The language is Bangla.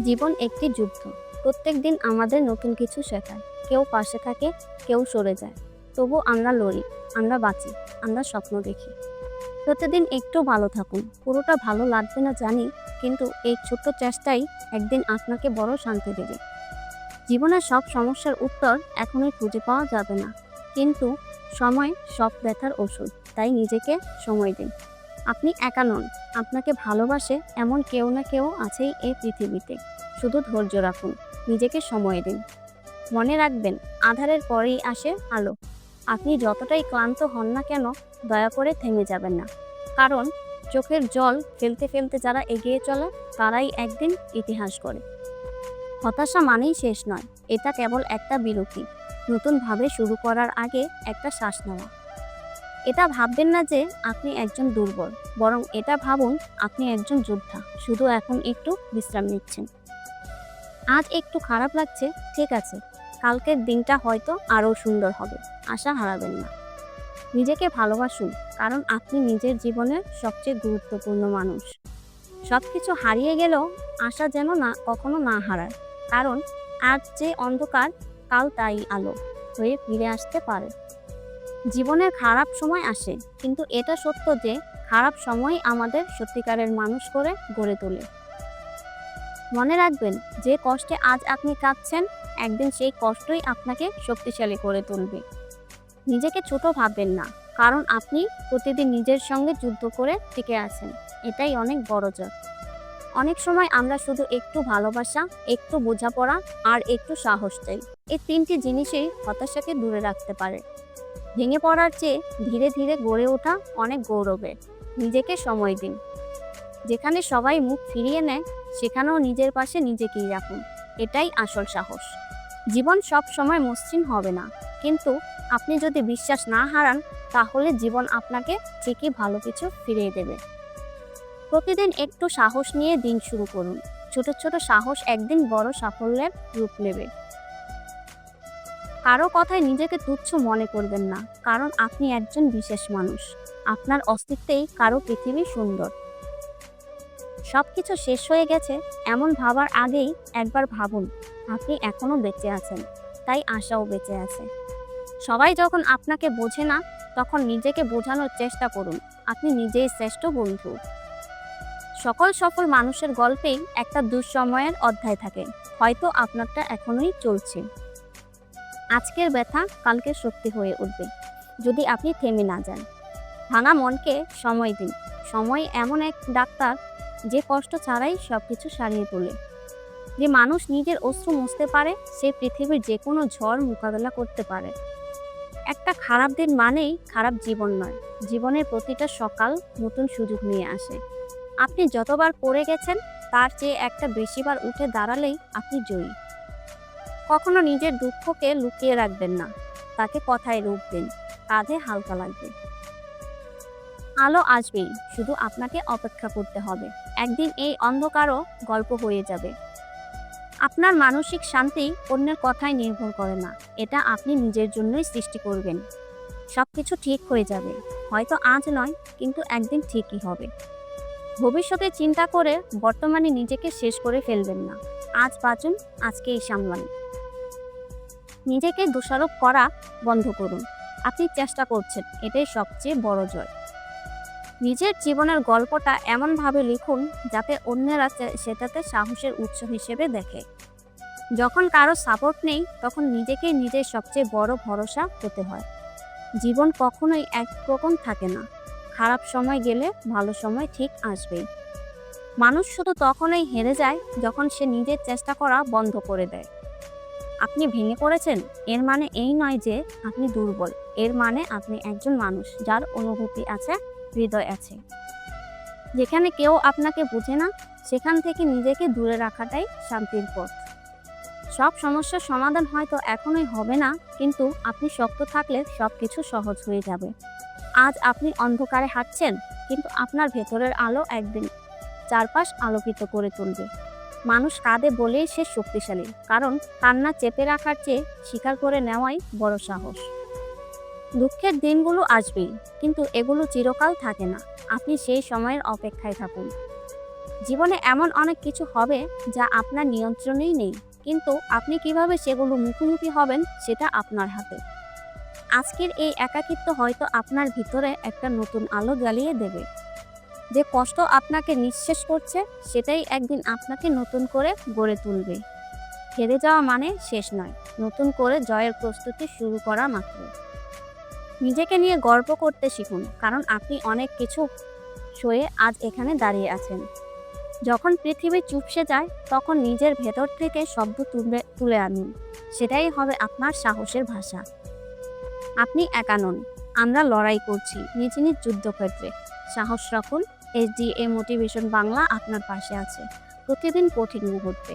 জীবন একটি যুদ্ধ। প্রত্যেক দিন আমাদের নতুন কিছু শেখায়। কেউ পাশে থাকে, কেউ সরে যায়। তবু আমরা লড়ি, আমরা বাঁচি, আমরা স্বপ্ন দেখি। প্রতিদিন একটু ভালো থাকুন। পুরোটা ভালো লাগবে না জানি, কিন্তু এই ছোট্ট চেষ্টাই একদিন আপনাকে বড় শান্তি দেবে। জীবনের সব সমস্যার উত্তর এখনই খুঁজে পাওয়া যাবে না। কিন্তু সময় সব ব্যথার ওষুধ, তাই নিজেকে সময় দিন। আপনি একা নন। আপনাকে ভালোবাসে এমন কেউ না কেউ আছেই এই পৃথিবীতে। শুধু ধৈর্য রাখুন, নিজেকে সময় দিন। মনে রাখবেন, আধারের পরেই আসে আলো। আপনি যতটাই ক্লান্ত হন না কেন, দয়া করে থেমে যাবেন না। কারণ, চোখের জল ফেলতে ফেলতে যারা এগিয়ে চলে, তারাই একদিন ইতিহাস করে হতাশা মানেই শেষ নয়, এটা কেবল একটা বিরতি। নতুনভাবে শুরু করার আগে একটা শ্বাস নেওয়া। এটা ভাববেন না যে আপনি একজন দুর্বল, বরং এটা ভাবুন আপনি একজন যোদ্ধা। শুধু এখন একটু বিশ্রাম নিচ্ছেন। আজ একটু খারাপ লাগছে, ঠিক আছে। কালকের দিনটা হয়তো আরও সুন্দর হবে, আশা হারাবেন না। নিজেকে ভালোবাসুন, কারণ আপনি নিজের জীবনের সবচেয়ে গুরুত্বপূর্ণ মানুষ। সব কিছু হারিয়ে গেলেও আশা যেন না, কখনো না হারায়। কারণ আজ যে অন্ধকার, কাল তাই আলো, হয়ে ফিরে আসতে পারে। জীবনের খারাপ সময় আসে, কিন্তু এটা সত্য যে খারাপ সময় আমাদের সত্যিকারের মানুষ করে গড়ে তোলে। মনে রাখবেন, যে কষ্টে আজ আপনি কাঁদছেন, একদিন সেই কষ্টই আপনাকে শক্তিশালী করে তুলবে। নিজেকে ছোট ভাববেন না, কারণ আপনি প্রতিদিন নিজের সঙ্গে যুদ্ধ করে টিকে আছেন, এটাই অনেক বড় জয় অনেক সময় আমরা শুধু একটু ভালোবাসা, একটু বোঝাপড়া আর একটু সাহস চাই, এই তিনটি জিনিসই হতাশাকে দূরে রাখতে পারে। ভেঙে পড়ার চেয়ে ধীরে ধীরে গড়ে ওঠা অনেক গৌরবের। নিজেকে সময় দিন। যেখানে সবাই মুখ ফিরিয়ে নেয়, সেখানেও নিজের পাশে নিজেকেই রাখুন। এটাই আসল সাহস। জীবন সব সময় মসৃণ হবে না। কিন্তু আপনি যদি বিশ্বাস না হারান, তাহলে জীবন আপনাকে ঠিকই ভালো কিছু ফিরিয়ে দেবে। প্রতিদিন একটু সাহস নিয়ে দিন শুরু করুন। ছোট ছোট সাহস একদিন বড় সাফল্যের রূপ নেবে। কারও কথায় নিজেকে তুচ্ছ মনে করবেন না, কারণ আপনি একজন বিশেষ মানুষ। আপনার অস্তিত্বেই কারও পৃথিবী সুন্দর। সব কিছু শেষ হয়ে গেছে এমন ভাবার আগেই একবার ভাবুন, আপনি এখনও বেঁচে আছেন, তাই আশাও বেঁচে আছে। সবাই যখন আপনাকে বোঝে না, তখন নিজেকে বোঝানোর চেষ্টা করুন, আপনি নিজেই শ্রেষ্ঠ বন্ধু। সকল সফল মানুষের গল্পেই একটা দুঃসময়ের অধ্যায় থাকে, হয়তো আপনারটা এখনোই চলছে। আজকের ব্যথা কালকের শক্তি হয়ে উঠবে, যদি আপনি থেমে না যান। ভাঙা মনকে সময় দিন। সময় এমন এক ডাক্তার যে কষ্ট ছাড়াই সব কিছু সারিয়ে তোলে। যে মানুষ নিজের অশ্রু মুছতে পারে, সে পৃথিবীর যে কোনো ঝড় মোকাবেলা করতে পারে। একটা খারাপ দিন মানেই খারাপ জীবন নয়, জীবনের প্রতিটা সকাল নতুন সুযোগ নিয়ে আসে। আপনি যতবার পড়ে গেছেন, তার চেয়ে একটা বেশিবার উঠে দাঁড়ালেই আপনি জয়ী। কখনো নিজের দুঃখকে লুকিয়ে রাখবেন না। তাকে কথায় রূপ দিন, কাঁধে হালকা লাগবে। আলো আসবেই, শুধু আপনাকে অপেক্ষা করতে হবে। একদিন এই অন্ধকারও গল্প হয়ে যাবে। আপনার মানসিক শান্তি অন্যের কথায় নির্ভর করে না। এটা আপনি নিজের জন্যই সৃষ্টি করবেন। সব কিছু ঠিক হয়ে যাবে। হয়তো আজ নয়, কিন্তু একদিন ঠিকই হবে। ভবিষ্যতে চিন্তা করে বর্তমানে নিজেকে শেষ করে ফেলবেন না। আজ বাঁচুন, আজকেই সামলান। নিজেকে দোষারোপ করা বন্ধ করুন। আপনি চেষ্টা করছেন, এটাই সবচেয়ে বড় জয়। নিজের জীবনের গল্পটা এমনভাবে লিখুন যাতে অন্যেরা সেটাতে সাহসের উৎস হিসেবে দেখে। যখন কারও সাপোর্ট নেই, তখন নিজেকেই নিজের সবচেয়ে বড় ভরসা হতে হয়। জীবন কখনোই একরকম থাকে না। খারাপ সময় গেলে ভালো সময় ঠিক আসবেই। মানুষ শুধু তখনই হেরে যায় যখন সে নিজের চেষ্টা করা বন্ধ করে দেয়। আপনি ভেঙে পড়েছেন, এর মানে এই নয় যে আপনি দুর্বল। এর মানে আপনি একজন মানুষ যার অনুভূতি আছে, হৃদয় আছে। যেখানে কেউ আপনাকে বোঝে না, সেখান থেকে নিজেকে দূরে রাখাটাই শান্তির পথ। সব সমস্যার সমাধান হয়তো এখনই হবে না, কিন্তু আপনি শক্ত থাকলে সব কিছু সহজ হয়ে যাবে। আজ আপনি অন্ধকারে হাঁটছেন, কিন্তু আপনার ভেতরের আলো একদিন চারপাশ আলোকিত করে তুলবে। মানুষ কাঁদে বলেই সে শক্তিশালী, কারণ কান্না চেপে রাখার চেয়ে স্বীকার করে নেওয়াই বড় সাহস। দুঃখের দিনগুলো আসবেই, কিন্তু এগুলো চিরকাল থাকে না, আপনি সেই সময়ের অপেক্ষায় থাকুন। জীবনে এমন অনেক কিছু হবে যা আপনার নিয়ন্ত্রণেই নেই, কিন্তু আপনি কীভাবে সেগুলো মুখোমুখি হবেন সেটা আপনার হাতে। আজকের এই একাকিত্ব হয়তো আপনার ভিতরে একটা নতুন আলো জ্বালিয়ে দেবে। যে কষ্ট আপনাকে নিঃশেষ করছে, সেটাই একদিন আপনাকে নতুন করে গড়ে তুলবে। হেরে যাওয়া মানে শেষ নয়, নতুন করে জয়ের প্রস্তুতি শুরু করা মাত্র। নিজেকে নিয়ে গর্ব করতে শিখুন, কারণ আপনি অনেক কিছু সয়ে আজ এখানে দাঁড়িয়ে আছেন। যখন পৃথিবী চুপসে যায়, তখন নিজের ভেতর থেকে শব্দ তুলে তুলে আনুন। সেটাই হবে আপনার সাহসের ভাষা। আপনি একা নন, আমরা লড়াই করছি, নিজ নিজ যুদ্ধক্ষেত্রে। সাহস রাখুন এসডিএ মোটিভেশন বাংলা আপনার পাশে আছে। প্রতিদিন কঠিন মুহূর্তে।